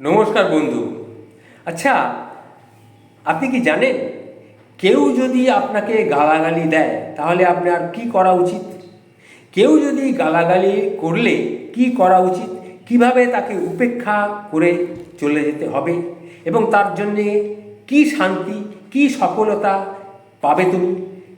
নমস্কার বন্ধু। আচ্ছা আপনি কি জানেন, কেউ যদি আপনাকে গালাগালি দেয়, তাহলে আপনার কি করা উচিত? কেউ যদি গালাগালি করলে কি করা উচিত? কীভাবে তাকে উপেক্ষা করে চলে যেতে হবে? এবং তার জন্যে কি শান্তি, কি সফলতা পাবে তুমি?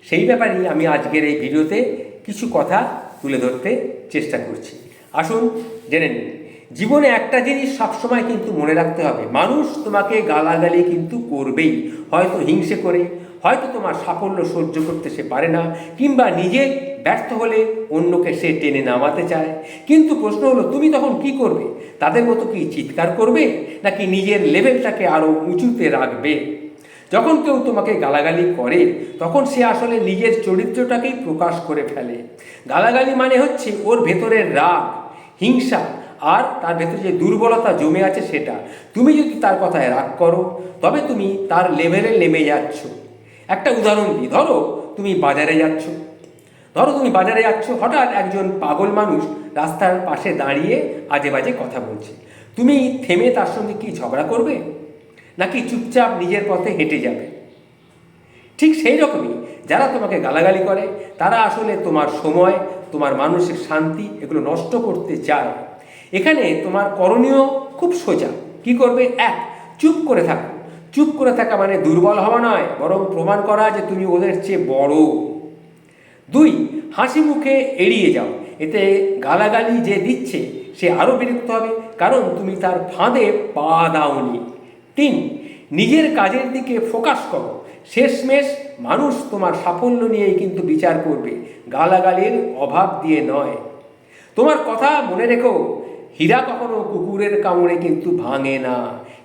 সেই ব্যাপারেই আমি আজকের এই ভিডিওতে কিছু কথা তুলে ধরতে চেষ্টা করছি। আসুন, জেনে নিন জীবনে একটা জিনিস সবসময় কিন্তু মনে রাখতে হবে, মানুষ তোমাকে গালাগালি কিন্তু করবেই, হয়তো হিংসে করে, হয়তো তোমার সাফল্য সহ্য করতে সে পারে না, কিংবা নিজে ব্যর্থ হলে অন্যকে সে টেনে নামাতে চায়। কিন্তু প্রশ্ন হলো, তুমি তখন কি করবে? তাদের মতো কি চিৎকার করবে? নাকি নিজের লেভেলটাকে আরও উঁচুতে রাখবে? যখন কেউ তোমাকে গালাগালি করে, তখন সে আসলে নিজের চরিত্রটাকেই প্রকাশ করে ফেলে। গালাগালি মানে হচ্ছে ওর ভেতরের রাগ, হিংসা আর তার ভেতরে যে দুর্বলতা জমে আছে সেটা। তুমি যদি তার কথায় রাগ করো, তবে তুমি তার লেভেলে নেমে যাচ্ছ। একটা উদাহরণ দিই, ধরো তুমি বাজারে যাচ্ছ। ধরো তুমি বাজারে যাচ্ছ, হঠাৎ একজন পাগল মানুষ রাস্তার পাশে দাঁড়িয়ে আজে বাজে কথা বলছে। তুমি থেমে তার সঙ্গে কি ঝগড়া করবে? নাকি চুপচাপ নিজের পথে হেঁটে যাবে? ঠিক সেই রকমই যারা তোমাকে গালাগালি করে, তারা আসলে তোমার সময়, তোমার মানসিক শান্তি এগুলো নষ্ট করতে চায়। এখানে তোমার করণীয় খুব সোজা। কি করবে? এক, চুপ করে থাকো। চুপ করে থাকা মানে দুর্বল হওয়া নয়, বরং প্রমাণ করা যে তুমি ওদের চেয়ে বড়। দুই, হাসি মুখে এড়িয়ে যাও। এতে গালাগালি যে দিচ্ছে, সে আরও বিরক্ত হবে, কারণ তুমি তার ফাঁদে পা দাওনি। তিন, নিজের কাজের দিকে ফোকাস করো। শেষমেশ মানুষ তোমার সাফল্য নিয়েই কিন্তু বিচার করবে, গালাগালির অভাব দিয়ে নয়। তোমার কথা মনে রেখো হীরা কখনো কুকুরের কামড়ে কিন্তু ভাঙে না।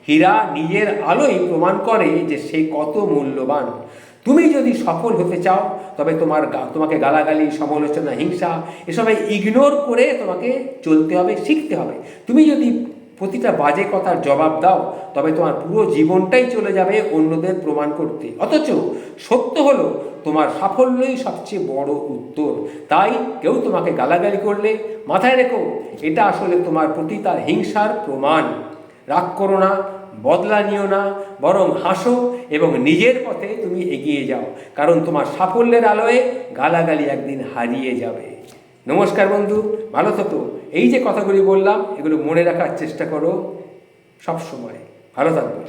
হীরা নিজের আলোই প্রমাণ করে যে সে কত মূল্যবান। তুমি যদি সফল হতে চাও, তবে তোমার তোমাকে গালাগালি, সমালোচনা, হিংসা, এসবে ইগনোর করে তোমাকে চলতে হবে, শিখতে হবে। তুমি যদি প্রতিটা বাজে কথার জবাব দাও, তবে তোমার পুরো জীবনটাই চলে যাবে অন্যদের প্রমাণ করতে। অথচ সত্য হলো, তোমার সাফল্যই সবচেয়ে বড় উত্তর। তাই কেউ তোমাকে গালাগালি করলে, মাথায় রেখো, এটা আসলে তোমার প্রতি তার হিংসার প্রমাণ। রাগ করো না, বদলা নিও না, বরং হাসো এবং নিজের পথে তুমি এগিয়ে যাও, কারণ তোমার সাফল্যের আলোয় গালাগালি একদিন হারিয়ে যাবে। নমস্কার বন্ধু, ভালো থেকো। এই যে কথাগুলি বললাম, এগুলো মনে রাখার চেষ্টা করো সব সময় ভালো থাকবে।